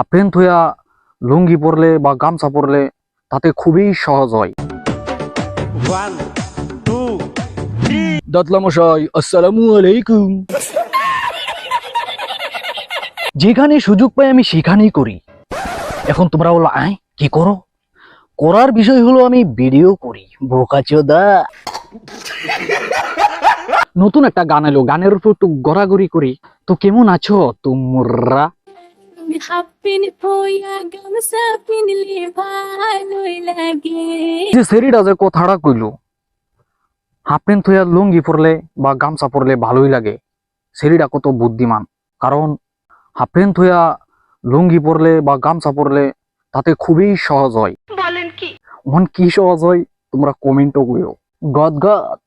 Half pant হইয়া লুঙ্গি পরলে বা গামছা পরলে তাতে খুবই সহজ হয়। আসসালামু আলাইকুম। যেখানে সুযোগ পাই আমি সেখানেই করি। এখন তোমরা বলো আয় কি করো? করার বিষয় হলো আমি ভিডিও করি। বোকাচোদা নতুন একটা গান এলো। গানের উপর একটু গড়াগড়ি করি। তো কেমন আছো তোমরা? হাফিন হইয়া গামছা পিনলে ভালোই লাগে। যে সেরিটা যে কথাটা কইলো হাফ প্যান্ট হইয়া লুঙ্গি পরলে বা গামছা পরলে ভালোই লাগে সেরিটা কত বুদ্ধিমান। কারণ হাফ প্যান্ট হইয়া লুঙ্গি পরলে বা গামছা পরলে তাতে খুবই সহজ হয়। বলেন কি? মন কি সহজ হয়? তোমরা কমেন্টও কইও। গদ গদ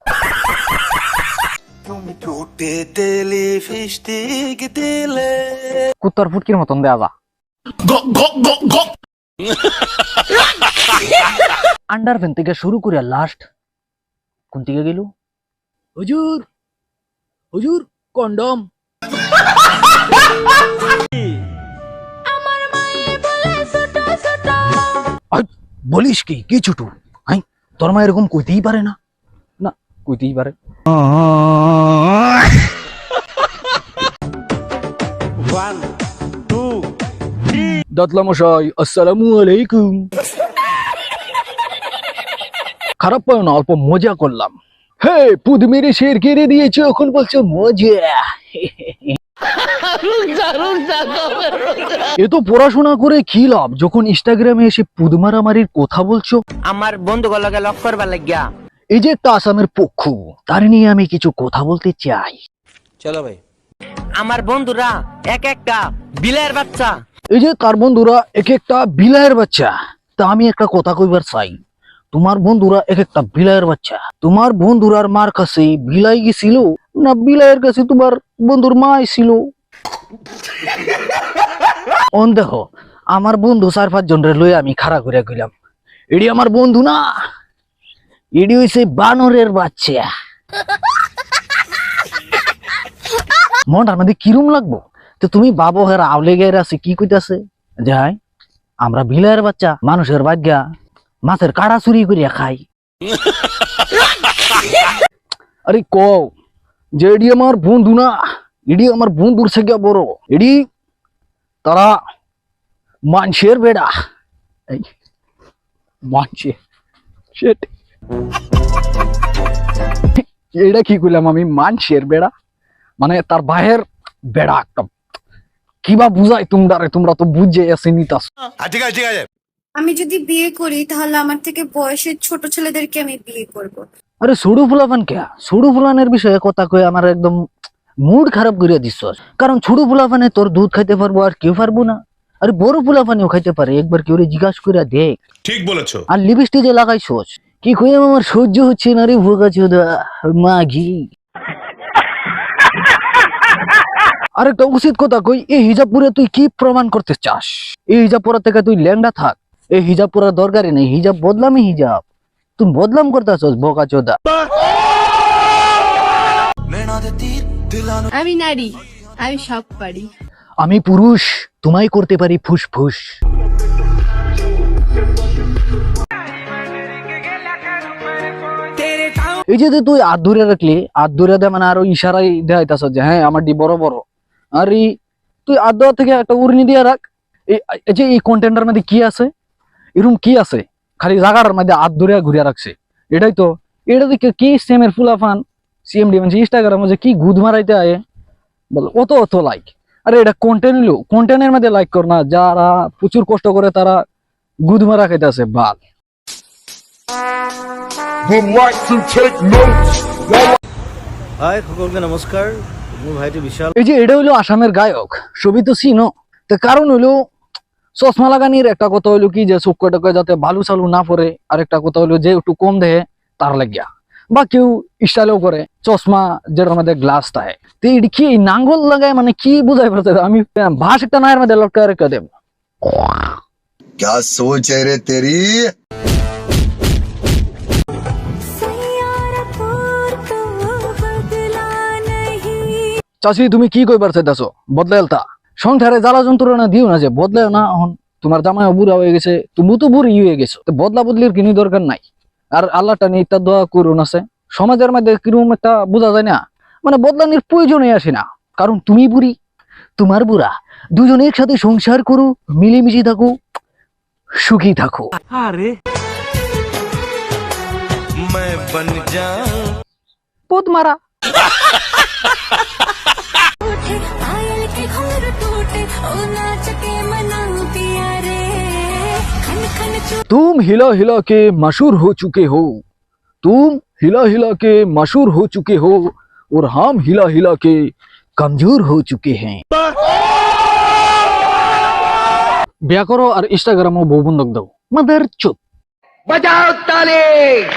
তুমি ঠোঁটে তেলে ফিস্টিক দিলে কুত্তার ফুটকির মতন দেয়া যা আন্ডার প্যান্ট থেকে শুরু করে লাস্ট কোন দিকে গেল? হুজুর হুজুর কন্ডম। আমার মায়ে বলে ছোট ছোট। আই, বলিস কি? কি ছুটু? হাই তোর মা এরকম কইতেই পারে না। কইতেই পারে One, two, দাতলা মশাই আসসালামু আলাইকুম। খারাপ পাও না অল্প মজা করলাম। হে পুদ মেরে শের কেড়ে দিয়েছে এখন বলছো মজা। এ তো পড়াশোনা করে কি লাভ? যখন ইনস্টাগ্রামে এসে পুদ মারামারির কথা বলছো। আমার বন্ধুগুলোকে লক করবার লাগিয়া এই যে একটা আসামের পক্ষ তার নিয়ে আমি কিছু কথা বলতে চাই। চলো ভাই। আমার বন্ধুরা এক একটা বিলের বাচ্চা। এই যে তার বন্ধুরা এক একটা বিলায়ের বাচ্চা তা আমি একটা কথা কইবার চাই। তোমার বন্ধুরা এক একটা বিলায়ের বাচ্চা। তোমার বন্ধুরার মার কাছে বিলাই গেছিল না বিলায়ের কাছে তোমার বন্ধুর মা ছিল? অন দেখো আমার বন্ধু চার পাঁচ জন লই আমি খাড়া করে গেলাম এডি আমার বন্ধু না? এডি হইছে বানরের বাচ্চা। মনটার মধ্যে কিরম লাগবো? তো তুমি বাবু হের আওলে গের আছে, কি কইতাছে? যাই, আমরা বিলায়ের বাচ্চা, মানুষের ভাগ্যা, মাছের কাড়া চুরি করিয়া খাই। আরে কও, যে এডি আমার বন্ধু না এডি আমার বন্ধুর থেকে বড়। এডি তারা মানুষের বেড়া। মানুষের shit. এটা কি কইলাম আমি? মানুষের বেড়া। মানে তার বাহের বেড়া একটা কিবা বুঝাই তোমরা তোমরা তো বুঝে আসে নিতাস। ঠিক আছে ঠিক আছে। আমি যদি বিয়ে করি তাহলে আমার থেকে বয়সের ছোট ছেলেদেরকে আমি বিয়ে করব। আরে সুডু ফুলাফান কে? সুডু ফুলানের বিষয়ে কথা কয়ে আমার একদম মুড খারাপ করে দিস কারণ ছোট ফুলাফানে তোর দুধ খাইতে পারব আর কেউ পারব না। আরে বড় ফুলাফানেও খাইতে পারে। একবার কেউ জিজ্ঞাসা করে দেখ। ঠিক বলেছ। আর লিপস্টিক যে লাগাইছোস কি কইলাম আমার সহ্য হচ্ছে না রে ভোগা চোদা? মাগি। আরেকটা উচিত কথা কই এই হিজাব পরে তুই কি প্রমাণ করতে চাস? এই হিজাব পরা থেকে তুই ল্যাংডা থাক। এই হিজাব পরার দরকারই নেই। হিজাব বদলামই হিজাব। তুই বদলাম করতে চাস ভোগা চোদা? আমি নারী আমি সব পারি। আমি পুরুষ তোমায় করতে পারি ফুসফুস। এই যে তুই হাত ধরে রাখলি হাত ধরে দে মানে আরও ইশারাই দেখাইতাছ যে হ্যাঁ আমার ডি বড় বড়। আর তুই দেওয়া থেকে একটা উড়নি দিয়ে রাখ। এই যে এই কন্টেন্টার মধ্যে কি আছে? এরকম কি আছে? খালি জাগার মধ্যে হাত ধরে ঘুরিয়ে রাখছে। এটাই তো। এটা দেখে কি সেমের ফুলাফান? সিএমডি মানে ইনস্টাগ্রামে যে কি গুদ মারাইতে আয়। বল, অত অত লাইক আরে এটা কন্টেন্ট নিলো কন্টেন্টের মধ্যে লাইক কর না। যারা প্রচুর কষ্ট করে তারা গুদ মারা খাইতেছে, বাল। would like to take notes. Hi সকলকে নমস্কার মোৰ ভাইটি বিশাল এই যে এটা হইলো আসামের গায়ক ছবি তো চিনো তো কারণ হইলো চশমা লাগানির একটা কথা হইলো কি যে চোখ কটাকে যাতে বালু চালু না পড়ে আর একটা কথা হইলো যে একটু কম দেহে তার লাগিয়া বা কেউ স্টাইলও করে চশমা যেটার মধ্যে গ্লাস থাকে তো এটি কি এই নাঙ্গল লাগায় মানে কি বুঝাই পারছে আমি ভাস একটা নায়ের মধ্যে লটকা রেখে দেব क्या सोच है रे तेरी চাষি তুমি কি কইবার চাইতাছো বদলাইলতা সংসারে জ্বালা যন্ত্রণা দিও না যে বদলাও না এখন তোমার জামাই বুড়া হয়ে গেছে তুমি তো বুড়ি হয়ে গেছো তো বদলা বদলির কিনি দরকার নাই আর আল্লাহটা নিয়ে ইত্যাদ দোয়া করুন আছে সমাজের মধ্যে কিরকম একটা বোঝা যায় না মানে বদলানির প্রয়োজনই আসে না কারণ তুমি বুড়ি তোমার বুড়া দুজনে একসাথে সংসার করো মিলেমিশে থাকো সুখী থাকো मैं बन जाऊं পদ মারা तुम हिला हिला के मशहूर हो चुके हो। तुम हिला हिला के मशहूर हो चुके हो और हम हिला हिला के कमज़ोर हो चुके हैं। ब्या करो और इंस्टाग्राम बोबन दो। मदर चुप। बजाओ ताली।